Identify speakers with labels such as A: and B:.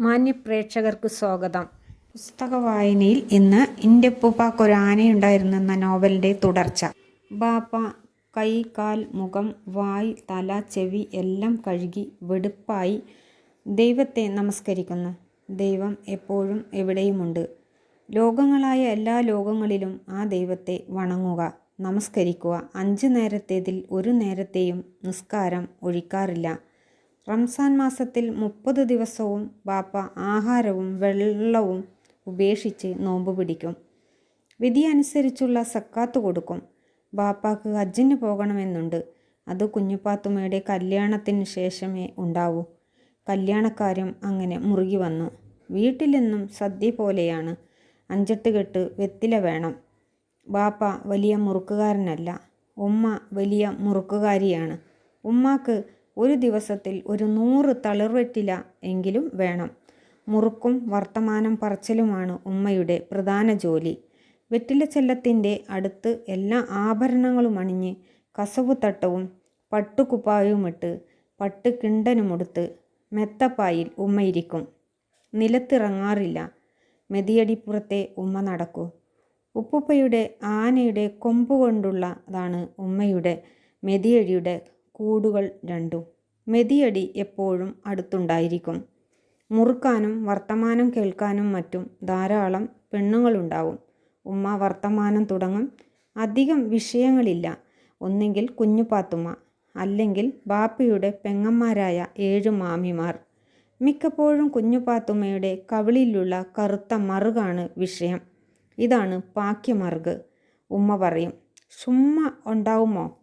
A: മാന്യ പ്രേക്ഷകർക്ക് സ്വാഗതം.
B: പുസ്തക വായനയിൽ ഇന്ന് എന്റെ ഉപ്പുപ്പാക്കൊരു ആനയുണ്ടായിരുന്നു എന്ന നോവലിന്റെ തുടർച്ച. ബാപ്പ കൈ കാൽ മുഖം വായ് തല ചെവി എല്ലാം കഴുകി വെടുപ്പായി ദൈവത്തെ നമസ്കരിക്കുന്നു. ദൈവം എപ്പോഴും എവിടെയുമുണ്ട്? ലോകങ്ങളായ എല്ലാ ലോകങ്ങളിലും ആ ദൈവത്തെ വണങ്ങുക നമസ്കരിക്കുക അഞ്ച് നേരത്തേതിൽ ഒരു നേരത്തെയും നിസ്കാരം ഒഴിക്കാറില്ല. റംസാൻ മാസത്തിൽ മുപ്പത് ദിവസവും ബാപ്പ ആഹാരവും വെള്ളവും ഉപേക്ഷിച്ച് നോമ്പ് പിടിക്കും. വിധി അനുസരിച്ചുള്ള സക്കാത്ത് കൊടുക്കും. ബാപ്പാക്ക് ഹജ്ജിന് പോകണമെന്നുണ്ട്. അത് കുഞ്ഞുപാത്തുമ്മയുടെ കല്യാണത്തിന് ശേഷമേ ഉണ്ടാവൂ. കല്യാണക്കാര്യം അങ്ങനെ മുറുകി വന്നു. വീട്ടിലെന്നും സദ്യ പോലെയാണ്. അഞ്ചെട്ട് കെട്ട് വെത്തില വേണം. ബാപ്പ വലിയ മുറുക്കുകാരനല്ല. ഉമ്മ വലിയ മുറുക്കുകാരിയാണ്. ഉമ്മാക്ക് ഒരു ദിവസത്തിൽ ഒരു നൂറ് തളിർവെറ്റില എങ്കിലും വേണം. മുറുക്കും വർത്തമാനം പറച്ചിലുമാണ് ഉമ്മയുടെ പ്രധാന ജോലി. വെറ്റിലച്ചെല്ലത്തിന്റെ അടുത്ത് എല്ലാ ആഭരണങ്ങളും അണിഞ്ഞ് കസവുതട്ടവും പട്ടുകുപ്പായവുമിട്ട് പട്ട് കിണ്ടനുമെടുത്ത് മെത്തപ്പായിൽ ഉമ്മയിരിക്കും നിലത്തിറങ്ങാറില്ല. മെതിയടിപ്പുറത്തെ ഉമ്മ നടക്കൂ. ഉപ്പുപ്പയുടെ ആനയുടെ കൊമ്പ് കൊണ്ടുള്ളതാണ് ഉമ്മയുടെ മെതിയടിയുടെ കൂടുകൾ രണ്ടും. മെതിയടി എപ്പോഴും അടുത്തുണ്ടായിരിക്കും. മുറുക്കാനും വർത്തമാനം കേൾക്കാനും മറ്റും ധാരാളം പെണ്ണുങ്ങളുണ്ടാവും. ഉമ്മ വർത്തമാനം തുടങ്ങും. അധികം വിഷയങ്ങളില്ല. ഒന്നെങ്കിൽ കുഞ്ഞുപാത്തുമ്മ അല്ലെങ്കിൽ ബാപ്പയുടെ പെങ്ങന്മാരായ ഏഴ് മാമിമാർ. മിക്കപ്പോഴും കുഞ്ഞുപാത്തുമ്മയുടെ കവിളിലുള്ള കറുത്ത മറുകാണ് വിഷയം. ഇതാണ് പാക്യമറുക്. ഉമ്മ പറയും ചുമ്മ ഉണ്ടാവുമോ?